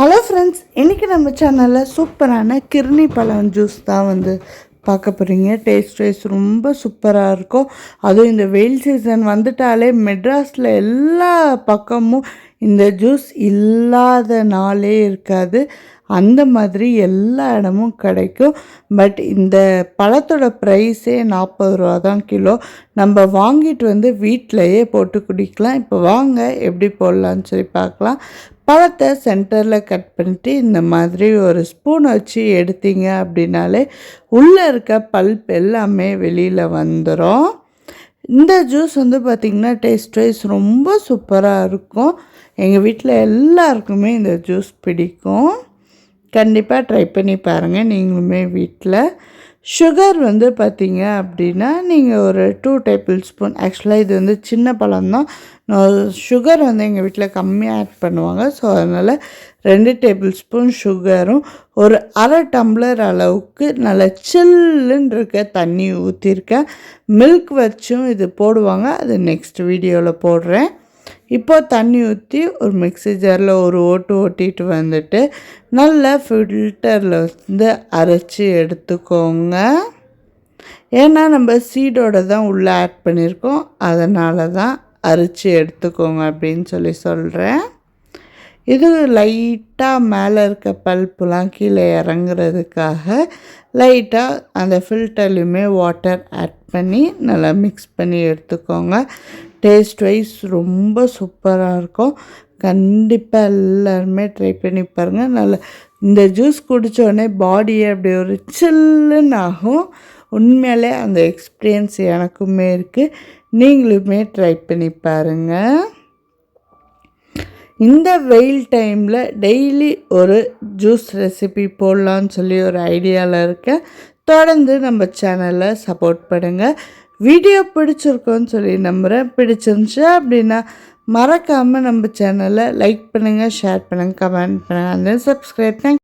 Hello friends இன்றைக்கி நம்ம சேனலில் சூப்பரான கிர்னி பழம் ஜூஸ் தான் வந்து பார்க்க போகிறீங்க டேஸ்ட் வைஸ் ரொம்ப சூப்பராக இருக்கும். அதுவும் இந்த வெயில் சீசன் வந்துட்டாலே மெட்ராஸில் எல்லா பக்கமும் இந்த ஜூஸ் இல்லாத நாளே இருக்காது. அந்த மாதிரி எல்லா இடமும் கிடைக்கும். பட் இந்த பழத்தோட ப்ரைஸே நாற்பது ரூபா தான் கிலோ. நம்ம வாங்கிட்டு வந்து வீட்டிலையே போட்டு குடிக்கலாம். இப்போ வாங்க எப்படி போடலான்னு சொல்லி பார்க்கலாம். பழத்தை சென்டரில் கட் பண்ணிட்டு இந்த மாதிரி ஒரு ஸ்பூன் வச்சு எடுத்தீங்க அப்படின்னாலே உள்ளே இருக்க பல்ப் எல்லாமே வெளியில் வந்துடும் இந்த ஜூஸ் வந்து பார்த்திங்கன்னா டேஸ்ட் வைஸ் ரொம்ப சூப்பராக இருக்கும். எங்கள் வீட்டில் எல்லாருக்குமே இந்த ஜூஸ் பிடிக்கும். கண்டிப்பாக ட்ரை பண்ணி பாருங்கள் நீங்களுமே வீட்டில் சுகர் வந்து பார்த்தீங்க அப்படின்னா நீங்கள் ஒரு டூ டேபிள் ஸ்பூன் ஆக்சுவலாக இது வந்து சின்ன பழம் தான் சுகர் வந்து எங்கள் வீட்டில் கம்மியாக ஆட் பண்ணுவாங்க. ஸோ அதனால் ரெண்டு டேபிள் ஸ்பூன் சுகரும் ஒரு அரை டம்ளர் அளவுக்கு நல்லா சில்லுன்னு இருக்க தண்ணி ஊற்றிருக்கேன் மில்க் வச்சும் இது போடுவாங்க. அது நெக்ஸ்ட் வீடியோவில் போடுறேன். இப்போது தண்ணி ஊற்றி ஒரு மிக்சி ஜாரில் ஒரு ஓட்டு ஓட்டிட்டு வந்துட்டு நல்லா ஃபில்டரில் வந்து அரைச்சி எடுத்துக்கோங்க. ஏன்னா நம்ம சீடோட தான் உள்ளே ஆட் பண்ணியிருக்கோம் அதனால தான் அரைச்சி எடுத்துக்கோங்க அப்படின்னு சொல்லி சொல்கிறேன் இது லைட்டாக மேலே இருக்க பல்ப்புலாம் கீழே இறங்குறதுக்காக லைட்டாக அந்த ஃபில்டர்லையுமே வாட்டர் ஆட் பண்ணி நல்லா மிக்ஸ் பண்ணி எடுத்துக்கோங்க. டேஸ்ட் வைஸ் ரொம்ப சூப்பராக இருக்கும். கண்டிப்பாக எல்லாருமே ட்ரை பண்ணி பாருங்கள் நல்லா இந்த ஜூஸ் குடித்தோடனே பாடியே அப்படி ஒரு சில்லுன்னு ஆகும். உண்மையிலே அந்த எக்ஸ்பீரியன்ஸ் எனக்குமே இருக்குது நீங்களுமே ட்ரை பண்ணி பாருங்கள் இந்த வெயில் டைமில் டெய்லி ஒரு ஜூஸ் ரெசிபி போடலான்னு சொல்லி ஒரு ஐடியாவில் இருக்கேன். தொடர்ந்து நம்ம சேனலை சப்போர்ட் பண்ணுங்கள் வீடியோ பிடிச்சிருக்கோன்னு சொல்லி நம்புகிறேன் பிடிச்சிருந்துச்சு அப்படின்னா மறக்காமல் நம்ம சேனலை லைக் பண்ணுங்கள் ஷேர் பண்ணுங்கள் கமெண்ட் பண்ணுங்கள் அந்த சப்ஸ்கிரைப் தேங்க்